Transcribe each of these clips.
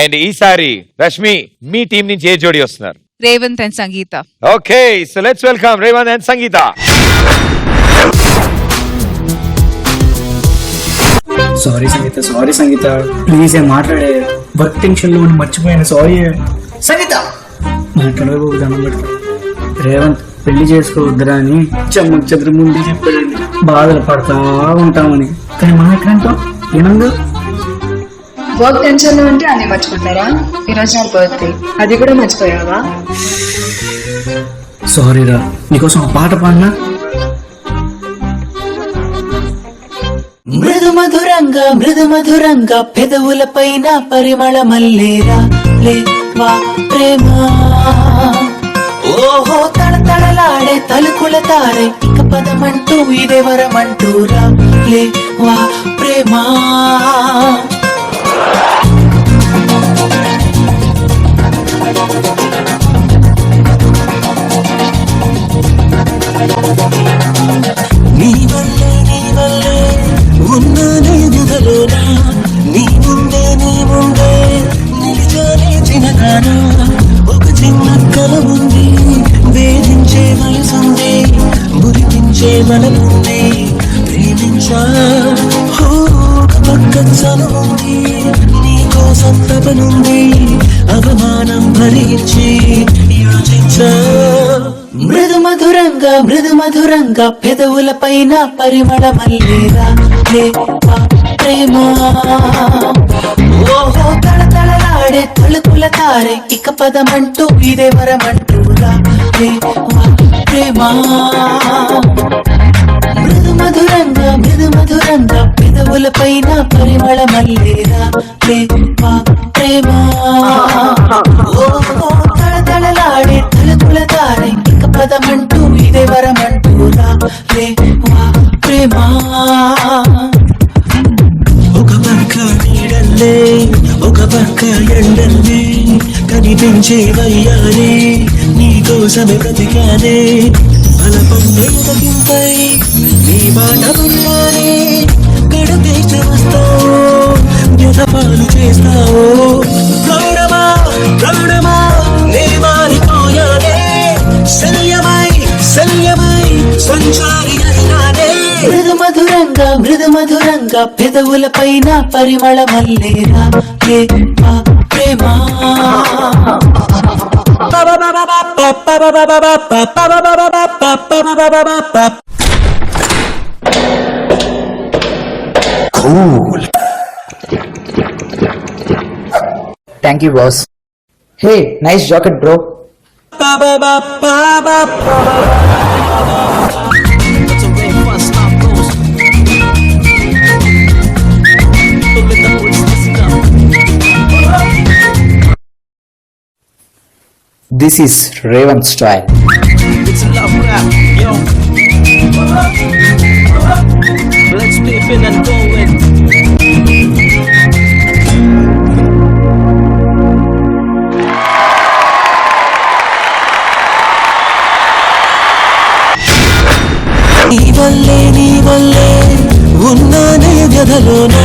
And ఈసారి రష్మి మీ team నుంచి ఏ జోడి వస్తున్నారు? Revanth and Sangeetha. Okay so let's welcome Revanth and Sangeetha. Sorry Sangeetha sorry Sangeetha. Please ఏ మాట్లాడే వర్క్ టెన్షన్లో మర్చిపోయాను సారీ సంగీత! మాట్లాడకపోతే దండం పెడతా. రేవంత్ పెళ్ళి చేసుకోవద్దురా అని చెమ్మ చెదురు ముందు చెప్పాడండి. బాధలు పడతా ఉంటామని. కానీ ఎక్కడంటాం ఏనందు వర్క్ టెన్షన్లో ఉంటే అన్ని మర్చిపోతారా? ఈరోజు నా బర్త్డే అది కూడా మర్చిపోయావా? సారీ రా. నీకోసం ఒక పాట పాడినా? మృదు మధురంగా మృదు మధురంగా పెదవుల పైన పరిమళ మల్లేరా లేవా ప్రేమ. ఓహో తళతళలాడే తలుకుల తారే ఇక పదమంటూ ఇదే వరమంటూరా? లేవా ప్రేమ. ఒక చిన్న కల ఉంది వేధించే వయసుంది మురిపించే మనముంది ప్రేమించా? పక్క చనువుంది నీ తపనుంది అవమానం భరించి మధురంగా మృదు మధురంగా పెదవుల పైన పరిమళ మల్లేరా లేవా ప్రేమ ఓహో తళతళలాడే తలుపుల తారే ఇక పదమంటూ ఇదే వరమంటూరా లేవా ప్రేమ మృదు మధురంగా మృదు మధురంగా పెదవుల పైన పరిమళ మల్లేరా లేవా ప్రేమ ఒక పక్క నీడల్లే ఒక పక్క ఎండల్లే కనిపించే వయ్యాలే నీ కోసమే బ్రతికానే బలపండే తగ్గింపై నీ మాట ఉన్నానే గడుపేసి వస్తావు వ్యధపాలు చేస్తావు. ప్రౌఢమా ప్రౌఢమా నే మారిపోయానే శల్యమై శల్యమై సంచారి మధురంగా మృదు మధురంగా పెదవుల పైన పరిమళ మల్లేరా లేవా ప్రేమ thank you boss hey nice jacket bro it and go it. నీ వల్లే నీ వల్లే ఉన్నానే వ్యధలోనా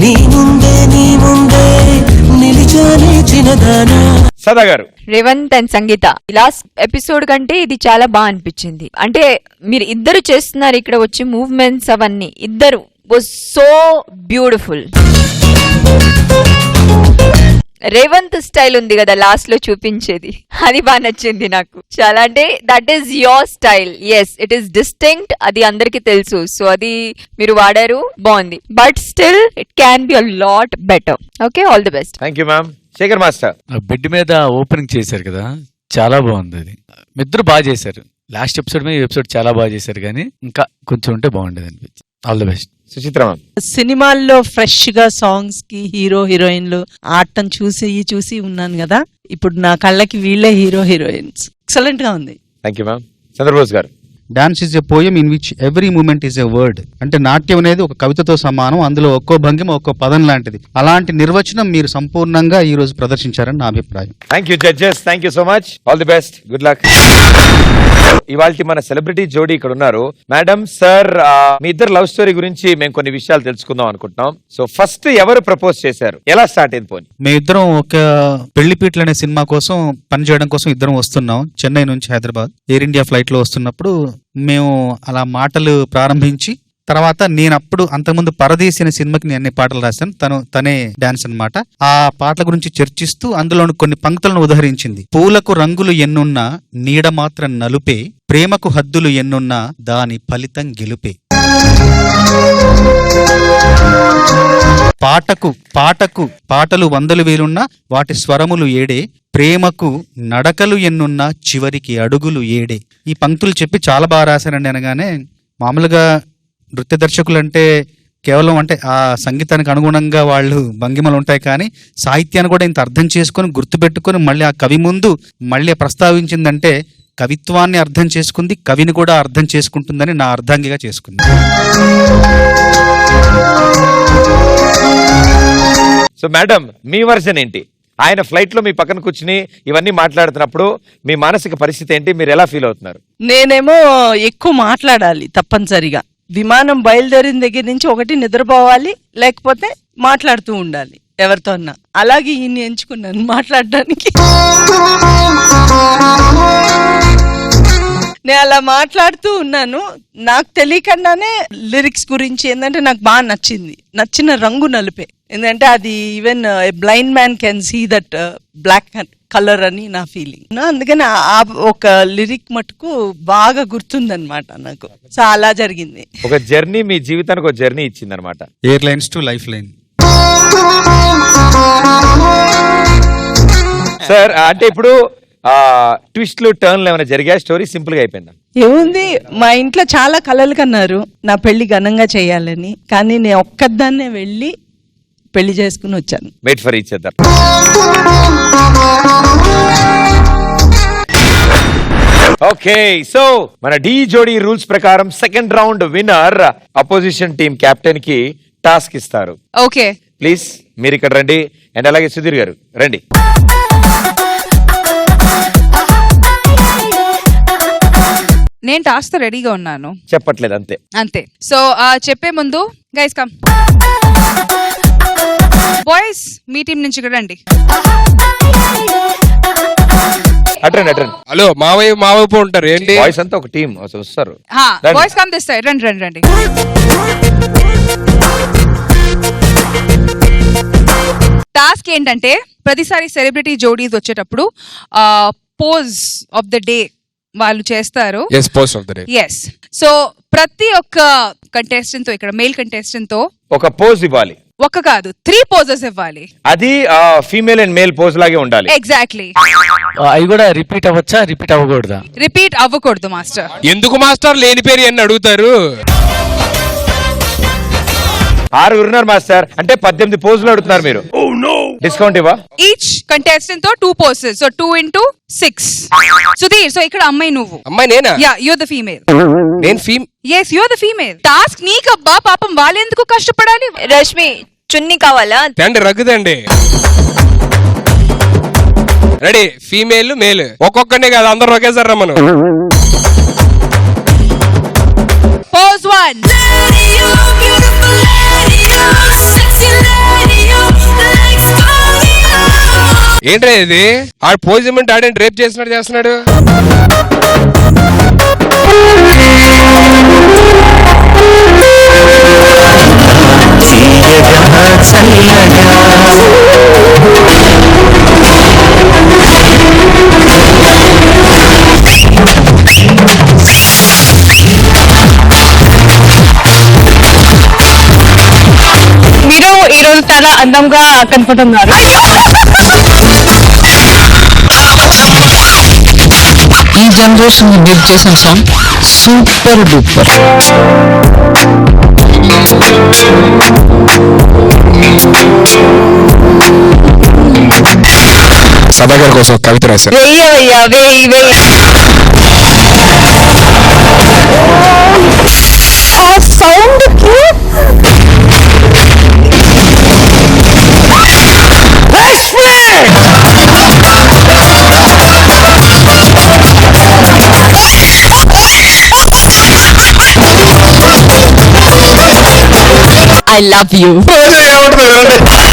నీ ముందే నీ ముందే నిలిచానే చిన్నదానా సదా గారు. Revanth and Sangeetha. Last episode కంటే ఇది చాలా బాగా అనిపించింది. అంటే మీరు ఇద్దరు చేస్తున్నారు ఇక్కడ వచ్చి మూవ్మెంట్స్ అవన్నీ. ఇద్దరు was so beautiful Revanth style ఉంది కదా లాస్ట్లో చూపించేది. అది బాగా నచ్చింది నాకు. చాలా అంటే that is your style yes it is distinct అది అందరికి తెలుసు. సో అది మీరు వాడారు. బాగుంది. But still it can be a lot better okay all the best thank you ma'am Shekhar master. ఆ బెడ్ మీద ఓపెనింగ్ చేశారు కదా చాలా బాగుంది అది. ఇద్దరు బాగా చేశారు. లాస్ట్ ఎపిసోడ్ మీద ఎపిసోడ్ చాలా బాగా చేశారు కానీ ఇంకా కొంచెం ఉంటే బాగుండేది అనిపించింది. All the best. సుచిత్ర సినిమాల్లో ఫ్రెష్గా సాంగ్స్కి హీరో హీరోయిన్లు ఆడటం చూసి చూసి ఉన్నాను కదా. ఇప్పుడు నా కళ్ళకి వీళ్ళే హీరో హీరోయిన్స్. ఎక్సలెంట్గా ఉంది. థ్యాంక్ యూ మ్యామ్ చంద్రబోస్ గారు. Dance is a poem in which every moment is a word అంటే నాట్యం అనేది ఒక కవితతో సమానం అందులో ఒక్కో భంగిమ ఒక్కో పదం లాంటిది. అలాంటి నిర్వచనం మీరు సంపూర్ణంగా ఈ రోజు ప్రదర్శించారని నా అభిప్రాయం. Thank you judges thank you so much all the best good luck ఇవాళ మన సెలబ్రిటీ జోడీ ఇక్కడ ఉన్నారు. మేడం సార్ మీ ఇద్దరు లవ్ స్టోరీ గురించి మేము కొన్ని విషయాలు తెలుసుకుందాం అనుకుంటున్నాం. సో ఫస్ట్ ఎవరు ప్రపోజ్ చేశారు? ఎలా స్టార్ట్ అయింది పోనీ? మేమిద్దరం ఒక పెళ్ళిపీటలు అనే సినిమా కోసం పనిచేయడం కోసం ఇద్దరం వస్తున్నాం. చెన్నై నుంచి హైదరాబాద్. ఎయిర్ ఇండియా ఫ్లైట్లో వస్తున్నప్పుడు మేము అలా మాటలు ప్రారంభించి తర్వాత నేను అప్పుడు అంతకుముందు పరదేశి అనే సినిమాకి నేను అన్ని పాటలు రాశాను. తను తనే డాన్స్ అన్నమాట. ఆ పాటల గురించి చర్చిస్తూ అందులోని కొన్ని పంక్తులను ఉదహరించింది. పూలకు రంగులు ఎన్నున్నా నీడ మాత్రం నలుపే ప్రేమకు హద్దులు ఎన్నున్నా దాని ఫలితం గెలుపే. పాటకు పాటకు పాటలు వందలు వేలున్నా వాటి స్వరములు ఏడే ప్రేమకు నడకలు ఎన్నున్నా చివరికి అడుగులు ఏడే. ఈ పంక్తులు చెప్పి చాలా బాగా రాశానండి అనగానే మామూలుగా నృత్య దర్శకులు అంటే కేవలం అంటే ఆ సంగీతానికి అనుగుణంగా వాళ్ళు భంగిమలు ఉంటాయి కానీ సాహిత్యాన్ని కూడా ఇంత అర్థం చేసుకొని గుర్తుపెట్టుకొని మళ్ళీ ఆ కవి ముందు మళ్ళీ ప్రస్తావించిందంటే కవిత్వాన్ని అర్థం చేసుకుంది కవిని కూడా అర్థం చేసుకుంటుందని నా అర్ధాంగిగా చేసుకుంది. సో మేడం మీ వర్షన్ ఏంటి? ఆయన ఫ్లైట్లో మీ పక్కన కూర్చుని ఇవన్నీ మాట్లాడుతున్నప్పుడు మీ మానసిక పరిస్థితి ఏంటి? మీరు ఎలా ఫీల్ అవుతున్నారు? నేనేమో ఎక్కువ మాట్లాడాలి తప్పనిసరిగా. విమానం బయలుదేరిన దగ్గర నుంచి ఒకటి నిద్రపోవాలి లేకపోతే మాట్లాడుతూ ఉండాలి ఎవరితో అన్నా. అలాగే ఈయన్ని ఎంచుకున్నాను మాట్లాడడానికి. అలా మాట్లాడుతూ ఉన్నాను. నాకు తెలియకుండానే లిరిక్స్ గురించి ఏంటంటే నాకు బాగా నచ్చింది. నచ్చిన రంగు నలుపే. ఎందుకంటే అది even blind man can see that black colour అని నా ఫీలింగ్ అందుకని ఆ- ఒక లిరిక్ మటుకు బాగా గుర్తుందన్నమాట నాకు. సో అలా జరిగింది. ఒక జర్నీ మీ జీవితానికి ఒక జర్నీ ఇచ్చింది అనమాట airlines to lifeline sir అంటే ఇప్పుడు ట్విస్ట్లు టర్న్లు ఏమైనా జరిగాయి? స్టోరీ సింపుల్గా అయిపోయిందా? ఏముంది? మా ఇంట్లో చాలా కలలు కన్నారు. నా పెళ్ళి ఘనంగా చేయాలని. కానీ నేను ఒక్కదాన్నే వెళ్ళి పెళ్ళి చేసుకుని వచ్చాను. Wait for each other okay so మన డి జోడీ రూల్స్ ప్రకారం second round winner opposition team కెప్టెన్కి task ఇస్తారు. ఓకే ప్లీజ్ మీరు ఇక్కడ రండి. అండ్ అలాగే సుధీర్ గారు రండి. నేను టాస్క్తో రెడీగా ఉన్నాను. చెప్పట్లేదు అంతే. అంతే. సో చెప్పే ముందు గైస్ కమ్ బాయ్స్ మీ టీం నుంచి ఇక్కడ రండి. అట్రండి అట్రండి హలో మా వైపు మా వైపు ఉంటారు ఏంటి? బాయ్స్ అంతా ఒక టీం వస్తారు. బాయ్స్ కమ్ దిస్ సైడ్ రండి రండి రండి. టాస్క్ ఏంటంటే ప్రతిసారి సెలబ్రిటీ జోడీస్ వచ్చేటప్పుడు పోజ్ ఆఫ్ ద డే వాళ్ళు చేస్తారు. ఎస్ సో ప్రతి ఒక్క కంటెస్టెంట్తో ఇక్కడ మేల్ కంటెస్టెంట్తో ఒక పోజ్ ఇవ్వాలి. ఒక కాదు త్రీ పోజెస్ ఇవ్వాలి. అది ఫీమేల్ అండ్ మేల్ పోజ్ లాగే ఉండాలి. ఎగ్జాక్ట్లీ అవి కూడా రిపీట్ అవ్వచ్చా? రిపీట్ అవ్వకూడదా? రిపీట్ అవ్వకూడదు మాస్టర్. ఎందుకు మాస్టర్? లేని పేరు అని అడుగుతారు? ఆరుగురు ఉన్నారు మాస్టర్. అంటే పద్దెనిమిది పోజులు అడుగుతున్నారు మీరు. డిస్కౌంట్ ఇవ్వా? Each కంటెస్టెంట్తో two poses so two into six Sudheer so ఇక్కడ అమ్మాయి నువ్వు. అమ్మాయి నేనా? యా యూర్ ద ఫీమేల్ నేను ఫీమ్ yes you're the female task నీకబ్బా పాపం వాళ్ళెందుకు కష్టపడాలి? రష్మి చున్ని కావాలా? తండ్రి రగ్గుదండి. రెడీ ఫీమేల్ మేల్ ఒక్కొక్కనే కాదు అందరు ఒకేసారి రమ్మను. పోజ్ వన్ ఏంట్రా ఇది? ఆ పోజిమెంట్ ఆడేంటి రేప్ చేసినట్టు చేస్తున్నాడు? రోజు చాలా అందంగా కనపడుతున్నారు. ఈ జనరేషన్ మీరు చేసిన సాంగ్ సూపర్ డూపర్. సభాగారి కోసం ఒక కవిత రాశారు. వెయ్యవయ్యా వెయ్యి వెయ్యి. Love I love you.